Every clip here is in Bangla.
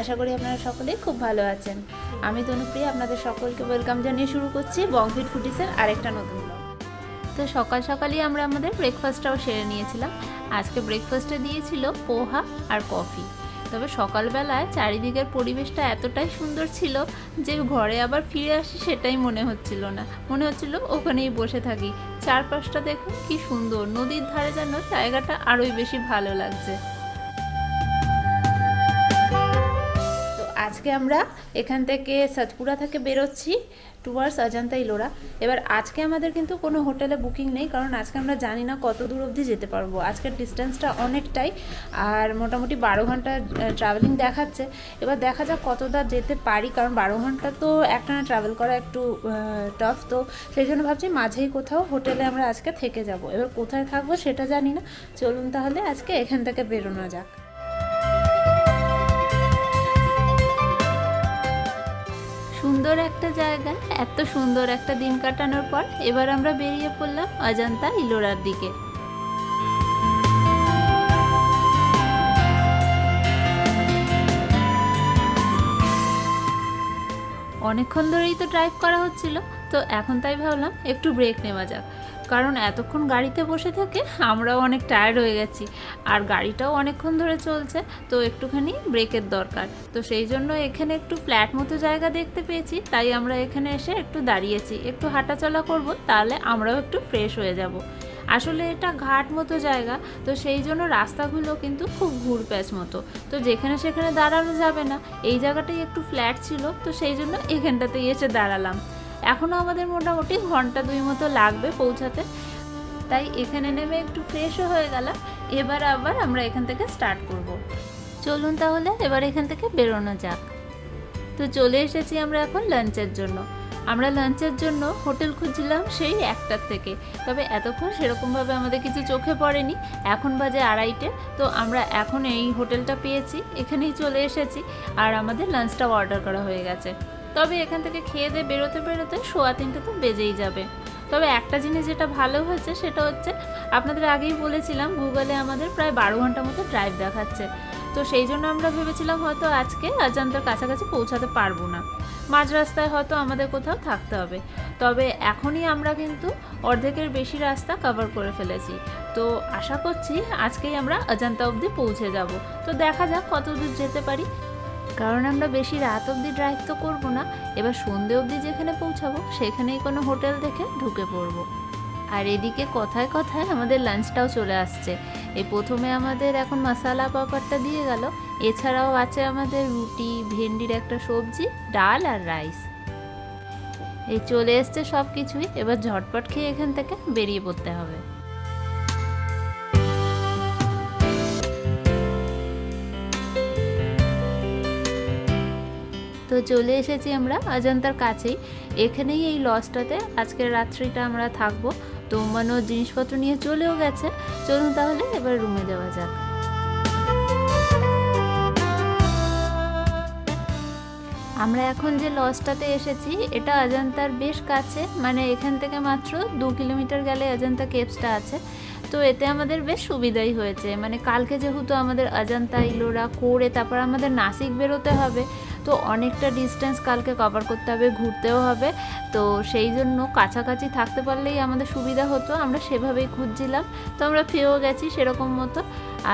আশা করি আপনারা সকলেই খুব ভালো আছেন। আমি তনুপ্রিয়া, আপনাদের সকলকে ওয়েলকাম জানিয়ে শুরু করছি বংফিট ফুটিসের আরেকটা নতুন ব্লগ তো সকাল সকালই আমরা আমাদের ব্রেকফাস্টটাও সেরে নিয়েছিলাম। আজকে ব্রেকফাস্টে দিয়েছিল পোহা আর কফি। তবে সকালবেলায় চারিদিকের পরিবেশটা এতটাই সুন্দর ছিল যে ঘরে আবার ফিরে আসি সেটাই মনে হচ্ছিল না। মনে হচ্ছিল ওখানেই বসে থাকি। চারপাশটা দেখুন কি সুন্দর। নদীর ধারে যেন জায়গাটা আরোই বেশি ভালো লাগছে। আজকে আমরা এখান থেকে সাতপুরা থেকে বেরোচ্ছি টুয়ার্স অজন্তা ইলোরা। এবার আজকে আমাদের কিন্তু কোনো হোটেলে বুকিং নেই, কারণ আজকে আমরা জানি না কত দূর অবধি যেতে পারব। আজকের ডিস্টেন্সটা অনেকটাই, আর মোটামুটি বারো ঘণ্টা ট্রাভেলিং দেখাচ্ছে। এবার দেখা যাক কতটা যেতে পারি, কারণ বারো ঘণ্টা তো একটানা ট্রাভেল করা একটু টাফ তো সেই জন্য ভাবছি মাঝেই কোথাও হোটেলে আমরা আজকে থেকে যাব। এবার কোথায় থাকব সেটা জানি না। চলুন তাহলে আজকে এখান থেকে বেরোনো যাক। সুন্দর একটা জায়গা, এত সুন্দর একটা দিন কাটানোর পর এবার আমরা বেরিয়ে পড়লাম অজন্তা ইলোরার দিকে। অনেকক্ষণ ধরেই তো ড্রাইভ করা হচ্ছিল। তো এখন তাই ভাবলাম একটু ব্রেক নেওয়া যাক। কারণ এতক্ষণ গাড়িতে বসে থেকে আমরাও অনেক টায়ার্ড হয়ে গেছি আর গাড়িটাও অনেকক্ষণ ধরে চলছে, তো একটুখানি ব্রেকের দরকার। তো সেই জন্য এখানে একটু ফ্ল্যাট মতো জায়গা দেখতে পেয়েছি, তাই আমরা এখানে এসে একটু দাঁড়িয়েছি। একটু হাঁটাচলা করব, তাহলে আমরাও একটু ফ্রেশ হয়ে যাব। আসলে এটা ঘাট মতো জায়গা, তো সেই জন্য রাস্তাগুলো কিন্তু খুব ঘুরপ্যাচ মতো। তো যেখানে সেখানে দাঁড়ানো যাবে না। এই জায়গাটাই একটু ফ্ল্যাট ছিল, তো সেই জন্য এখানটাতেই এসে দাঁড়ালাম। এখনও আমাদের মোটামুটি ঘণ্টা দুই মতো লাগবে পৌঁছাতে। তাই এখানে নেমে একটু ফ্রেশও হয়ে গেলাম। এবার আবার আমরা এখান থেকে স্টার্ট করব। চলুন তাহলে এবার এখান থেকে বেরোনো যাক। তো চলে এসেছি আমরা এখন লাঞ্চের জন্য। আমরা লাঞ্চের জন্য হোটেল খুঁজছিলাম সেই একটার থেকে। তবে এতক্ষণ সেরকমভাবে আমাদের কিছু চোখে পড়েনি। এখন বাজে আড়াইটে। তো আমরা এখন এই হোটেলটা পেয়েছি। এখানেই চলে এসেছি। আর আমাদের লাঞ্চটাও অর্ডার করা হয়ে গেছে। তবে এখান থেকে খেয়ে দিয়ে বেরোতে বেরোতে সোয়া তিনটে তো বেজেই যাবে। তবে একটা জিনিস যেটা ভালো হয়েছে সেটা হচ্ছে, আপনাদের আগেই বলেছিলাম গুগলে আমাদের প্রায় বারো ঘণ্টা মতো ড্রাইভ দেখাচ্ছে। তো সেই জন্য আমরা ভেবেছিলাম হয়তো আজকে অজান্তার কাছাকাছি পৌঁছাতে পারব না। মাঝ রাস্তায় হয়তো আমাদের কোথাও থাকতে হবে। তবে এখনই আমরা কিন্তু অর্ধেকের বেশি রাস্তা কভার করে ফেলেছি। তো আশা করছি আজকেই আমরা অজান্তা অবধি পৌঁছে যাব। তো দেখা যাক কত দূর যেতে পারি। কারণ আমরা বেশি রাত অবধি ড্রাইভ তো করব না। এবার সন্ধে অবধি যেখানে পৌঁছাবো, সেখানেই কোনো হোটেল দেখে ঢুকে পড়ব। আর এদিকে কথায় কথায় আমাদের লাঞ্চটাও চলে আসছে। এই প্রথমে আমাদের এখন মশালা পাপড়টা দিয়ে গেল। এছাড়াও আছে আমাদের রুটি, ভেন্ডির একটা সবজি, ডাল আর রাইস এই চলে এসছে সব কিছুই এবার ঝটপট খেয়ে এখান থেকে বেরিয়ে পড়তে হবে। চলে এসেছি আমরা অজন্তার কাছেই। এখানেই এই লজটাতে আজকের রাত্রিটা আমরা থাকব। তো মানে জিনিসপত্র নিয়ে চলেও গেছে। চলুন তাহলে এবার রুমে যাওয়া যাক। আমরা এখন যে লজটাতে এসেছি, এটা অজন্তার বেশ কাছে। মানে এখান থেকে মাত্র দু কিলোমিটার গেলে অজন্তা কেপসটা আছে। তো এতে আমাদের বেশ সুবিধাই হয়েছে। মানে কালকে যেহেতু আমাদের অজন্তা ইলোরা করে তারপর আমাদের নাসিক বেরোতে হবে। তো অনেকটা ডিস্টেন্স কালকে কভার করতে হবে, ঘুরতেও হবে। তো সেই জন্য কাছাকাছি থাকতে পারলেই আমাদের সুবিধা হতো, আমরা সেভাবেই খুঁজছিলাম। তো আমরা পেয়েও গেছি সেরকম মতো।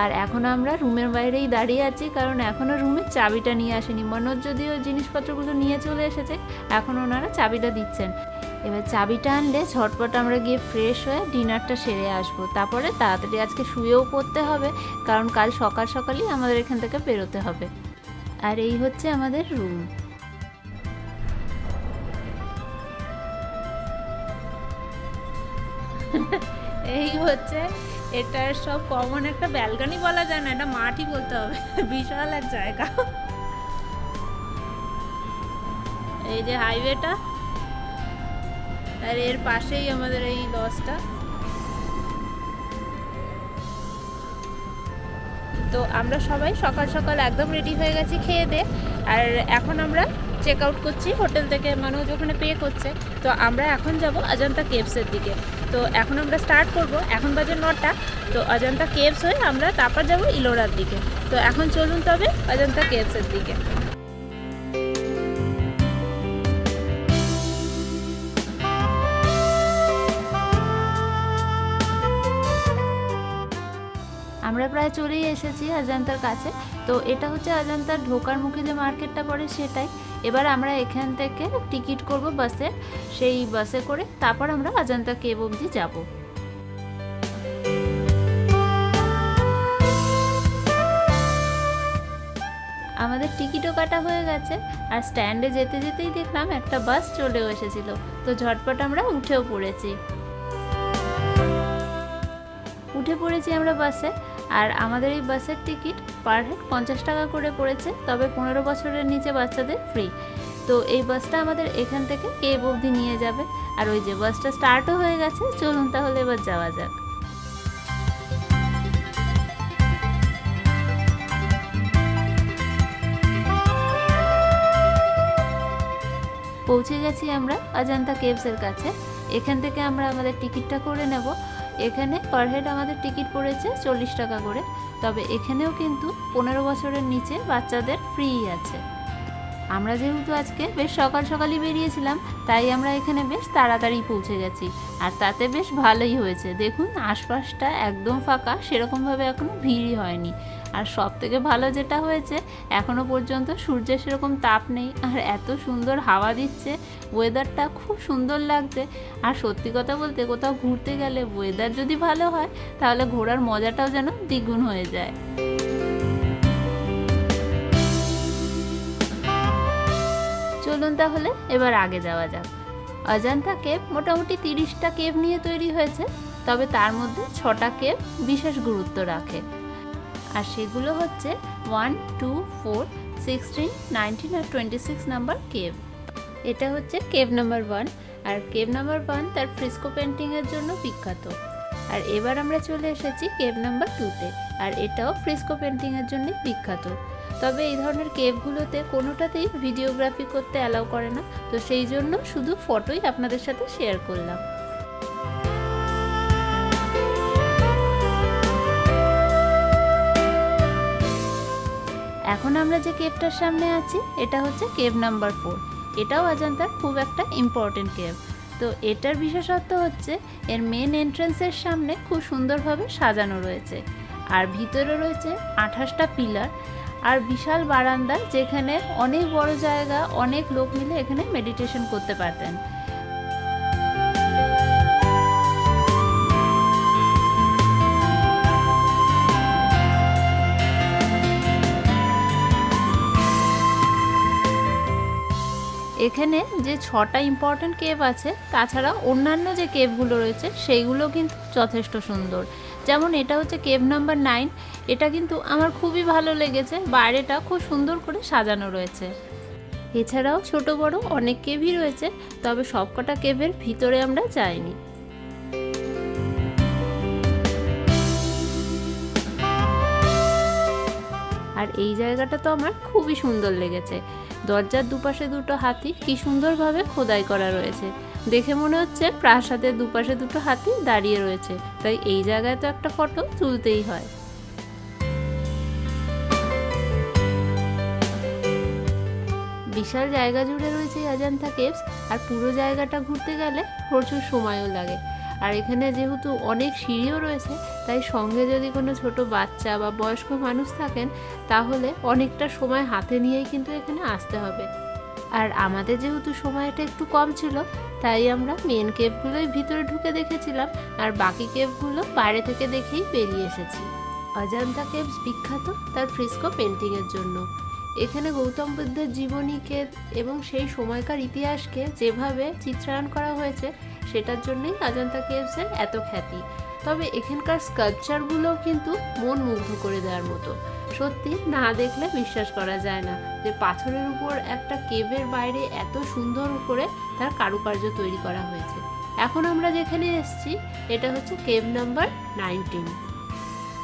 আর এখন আমরা রুমের বাইরেই দাঁড়িয়ে আছি, কারণ এখনও রুমের চাবিটা নিয়ে আসেনি। মনোজ যদিও জিনিসপত্রগুলো নিয়ে চলে এসেছে, এখন ওনারা চাবিটা দিচ্ছেন। এবার চাবিটা আনলে ঝটপট আমরা গিয়ে ফ্রেশ হয়ে ডিনারটা সেরে আসব। তারপরে তাড়াতাড়ি আজকে শুয়েও পড়তে হবে, কারণ কাল সকাল সকালই আমাদের এখান থেকে বেরোতে হবে। আর এই হচ্ছে আমাদের রুম এই হচ্ছে এটার সব কমন একটা ব্যালকনি বলা যায় না, এটা মাঠই বলতে হবে। বিশাল এক জায়গা। এই যে হাইওয়েটা আর এর পাশেই আমাদের এই লজটা তো আমরা সবাই সকাল সকাল একদম রেডি হয়ে গেছি খেয়ে দে আর এখন আমরা চেক আউট করছি হোটেল থেকে মানুষ ওখানে পে করছে। তো আমরা এখন যাব অজন্তা কেভসের দিকে। তো এখন আমরা স্টার্ট করব, এখন বাজে নটা। তো অজন্তা কেভস হয়ে আমরা তারপর যাব ইলোরার দিকে। তো এখন চলুন তবে অজন্তা কেভসের দিকে। আমরা প্রায় চলেই এসেছি অজন্তার কাছে। তো এটা হচ্ছে অজন্তার ঢোকার মুখে যে মার্কেটটা পড়ে সেটাই। এবার আমরা এখান থেকে টিকিট করব বাসে, সেই বাসে করে তারপর আমরা অজন্তা কেব অবধি যাব। আমাদের টিকিটও কাটা হয়ে গেছে, আর স্ট্যান্ডে যেতে যেতেই দেখলাম একটা বাস চলেও এসেছিল। তো ঝটপট আমরা উঠেও পড়েছি। উঠে পড়েছি আমরা বাসে আর আমাদের এই বাসের টিকিট পার হেড পঞ্চাশ টাকা করে পড়েছে, তবে পনেরো বছরের নিচে বাচ্চাদের ফ্রি তো এই বাসটা আমাদের এখান থেকে কেব অবধি নিয়ে যাবে? আর ওই যে বাসটা স্টার্টও হয়ে গেছে, চলুন তাহলে এবার যাওয়া যাক। পৌঁছে গেছি আমরা অজন্তা কেভসের কাছে। এখান থেকে আমরা আমাদের টিকিটটা করে নেব। এখানে পার হেড আমাদের টিকিট পড়েছে চল্লিশ টাকা করে। তবে এখানেও কিন্তু পনেরো বছরের নিচে বাচ্চাদের ফ্রি আছে। আমরা যেহেতু আজকে বেশ সকাল সকালই বেরিয়েছিলাম, তাই আমরা এখানে বেশ তাড়াতাড়ি পৌঁছে গেছি। আর তাতে বেশ ভালোই হয়েছে। দেখুন, আশপাশটা একদম ফাঁকা, সেরকমভাবে এখনও ভিড়ই হয়নি। আর সব থেকে ভালো যেটা হয়েছে, এখনও পর্যন্ত সূর্যের সেরকম তাপ নেই, আর এত সুন্দর হাওয়া দিচ্ছে ওয়েদারটা খুব সুন্দর লাগছে। আর সত্যি কথা বলতে কোথাও ঘুরতে গেলে ওয়েদার যদি ভালো হয়, তাহলে ঘোরার মজাটাও যেন দ্বিগুণ হয়ে যায়। চলুন তাহলে এবার আগে যাওয়া যাক। অজান্তা কেভ মোটামুটি তিরিশটা কেভ নিয়ে তৈরি হয়েছে, তবে তার মধ্যে ছটা কেভ বিশেষ গুরুত্ব রাখে। আর সেগুলো হচ্ছে one two four sixteen nineteen আর টোয়েন্টি সিক্স নাম্বার কেভ এটা হচ্ছে কেভ নাম্বার ওয়ান আর কেভ নাম্বার ওয়ান তার ফ্রিস্কো পেন্টিংয়ের জন্য বিখ্যাত। আর এবার আমরা চলে এসেছি কেভ নাম্বার টুতে আর এটাও ফ্রিস্কো পেন্টিংয়ের জন্য বিখ্যাত। তবে এই ধরনের কেভগুলোতে কোনোটাতেই ভিডিওগ্রাফি করতে অ্যালাউ করে না, তো সেই জন্য শুধু ফটোই আপনাদের সাথে শেয়ার করলাম। এখন আমরা যে কেভটার সামনে আছি, এটা হচ্ছে কেভ নাম্বার ফোর এটাও অজান্তার খুব একটা ইম্পর্টেন্ট কেভ তো এটার বিশেষত্ব হচ্ছে, এর মেন এন্ট্রান্সের সামনে খুব সুন্দরভাবে সাজানো রয়েছে। আর ভিতরে রয়েছে আঠাশটা পিলার আর বিশাল বারান্দা যেখানে অনেক বড় জায়গা, অনেক লোক মিলে এখানে মেডিটেশন করতে পারতেন। এখানে যে ছটা ইম্পর্ট্যান্ট কেভ আছে, তাছাড়া অন্যান্য যে কেভগুলো রয়েছে, সেইগুলো কিন্তু যথেষ্ট সুন্দর। যেমন এটা হচ্ছে কেভ নাম্বার নাইন এটা কিন্তু আমার খুবই ভালো লেগেছে, বাইরেটা খুব সুন্দর করে সাজানো রয়েছে। এছাড়াও ছোট বড় অনেক কেভই রয়েছে, তবে সবকটা কেভের ভিতরে আমরা যাইনি। আর এই জায়গাটা তো আমার খুবই সুন্দর লেগেছে। দরজার দুপাশে দুটো হাতি কি সুন্দরভাবে খোদাই করা রয়েছে। দেখে মনে হচ্ছে প্রাসাদের দুপাশে দুটো হাতি দাঁড়িয়ে রয়েছে। তাই এই জায়গায় তো একটা ফটো তুলতেই হয়। বিশাল জায়গা জুড়ে রয়েছে এই অজান্তা কেভস। আর পুরো জায়গাটা ঘুরতে গেলে প্রচুর সময়ও লাগে। আর এখানে যেহেতু অনেক সিঁড়িও রয়েছে, তাই সঙ্গে যদি কোনো ছোট বাচ্চা বা বয়স্ক মানুষ থাকেন, তাহলে অনেকটা সময় হাতে নিয়েই কিন্তু এখানে আসতে হবে। আর আমাদের যেহেতু সময়টা একটু কম ছিল, তাই আমরা মেন কেভগুলোই ভিতরে ঢুকে দেখেছিলাম, আর বাকি কেভগুলো বাইরে থেকে দেখেই বেরিয়ে এসেছি। অজান্তা কেভস বিখ্যাত তার ফ্রিস্কো পেন্টিংয়ের জন্য। এখানে গৌতম বুদ্ধের জীবনীকে এবং সেই সময়কার ইতিহাসকে যেভাবে চিত্রায়ন করা হয়েছে সেটার জন্যই অজন্তা কেভসের এত খ্যাতি। তবে এখানকার স্কাল্পচারগুলো কিন্তু মন মুগ্ধ করে দেওয়ার মতো। সত্যি, না দেখলে বিশ্বাস করা যায় না যে পাথরের উপর একটা কেভের বাইরে এত সুন্দর করে তার কারুকার্য তৈরি করা হয়েছে। এখন আমরা যেখানে এসেছি, এটা হচ্ছে cave number nineteen.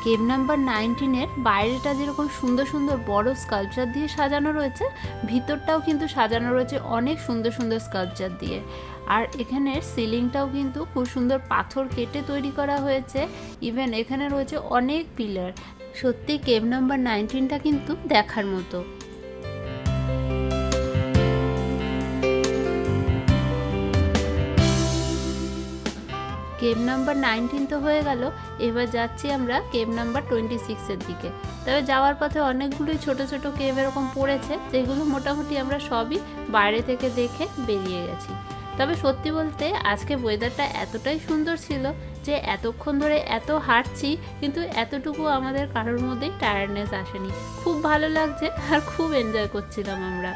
Cave number নাইনটিনের বাইরেটা যেরকম সুন্দর সুন্দর বড় স্কাল্পচার দিয়ে সাজানো রয়েছে, ভিতরটাও কিন্তু সাজানো রয়েছে অনেক সুন্দর সুন্দর স্কাল্পচার দিয়ে। আর এখানের সিলিংটাও কিন্তু খুব সুন্দর পাথর কেটে তৈরি করা হয়েছে। ইভেন এখানে রয়েছে অনেক পিলার। সত্যি কেভ নাম্বার নাইনটিনটা কিন্তু দেখার মতো। কেভ নাম্বার নাইনটিন তো হয়ে গেল। এবার যাচ্ছি আমরা কেভ নাম্বার টোয়েন্টি সিক্সের দিকে। তবে যাওয়ার পথে অনেকগুলোই ছোট ছোট কেভ এরকম পড়েছে, যেগুলো মোটামুটি আমরা সবই বাইরে থেকে দেখে বেরিয়ে গেছি। তবে সত্যি বলতে আজকে ওয়েদারটা এতটাই সুন্দর ছিল যে এতক্ষণ ধরে এত হাঁটছি, কিন্তু এতটুকু আমাদের কারোর মধ্যেই টায়ার্ডনেস আসেনি। খুব ভালো লাগছে আর খুব এনজয় করছিলাম আমরা।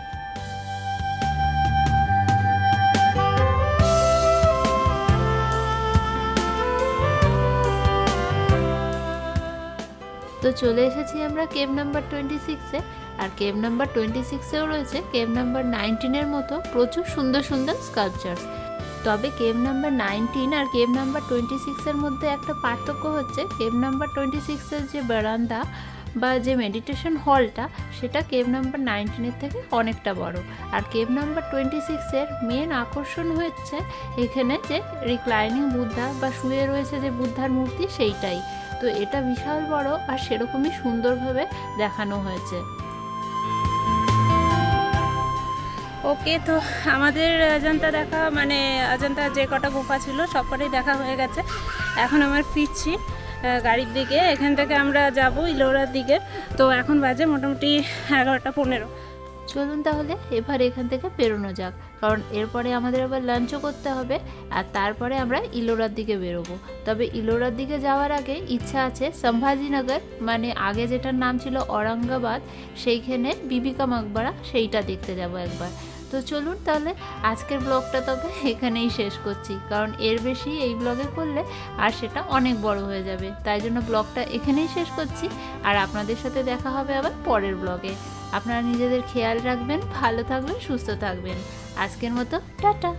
তো চলে এসেছি আমরা কেভ নাম্বার টোয়েন্টি সিক্সে আর কেভ নাম্বার টোয়েন্টি সিক্সেও রয়েছে, কেভ নাম্বার নাইনটিনের মতো প্রচুর সুন্দর সুন্দর স্কাল্পচার্স তবে কেভ নাম্বার নাইনটিন আর কেভ নাম্বার টোয়েন্টি সিক্সের মধ্যে একটা পার্থক্য হচ্ছে, কেভ নাম্বার টোয়েন্টি সিক্সের যে বারান্দা বা যে মেডিটেশন হলটা সেটা কেভ নাম্বার নাইনটিনের থেকে অনেকটা বড়। আর কেভ নাম্বার টোয়েন্টি সিক্সের মেন আকর্ষণ হচ্ছে এখানে যে রিক্লাইনিং বুদ্ধা বা শুয়ে রয়েছে যে বুদ্ধার মূর্তি, সেইটাই। তো এটা বিশাল বড় আর সেরকমই সুন্দরভাবে দেখানো হয়েছে। ওকে, তো আমাদের অজন্তা দেখা মানে অজন্তা যে কটা গুফা ছিল সব কটাই দেখা হয়ে গেছে। এখন আমার ফিরছি গাড়ির দিকে। এখান থেকে আমরা যাব ইলোরার দিকে। তো এখন বাজে মোটামুটি এগারোটা পনেরো। চলুন তাহলে, এবার এখান থেকে বেরোনো যাক। কারণ এরপরে আমাদের আবার লাঞ্চও করতে হবে, আর তারপরে আমরা ইলোরার দিকে বেরোবো। তবে ইলোরার দিকে যাওয়ার আগে ইচ্ছা আছে সম্ভাজিনগর মানে আগে যেটার নাম ছিল অরঙ্গাবাদ সেইখানে বিবিকা মকবরা সেইটা দেখতে যাব একবার। তো চলুন তাহলে আজকের ব্লগটা তবে এখানেই শেষ করছি, কারণ এর বেশি এই ব্লগে করলে আর সেটা অনেক বড় হয়ে যাবে। তাই জন্য ব্লগটা এখানেই শেষ করছি, আর আপনাদের সাথে দেখা হবে আবার পরের ব্লগে। আপনারা নিজেদের খেয়াল রাখবেন, ভালো থাকবেন, সুস্থ থাকবেন। আজকের মতো, টাটা!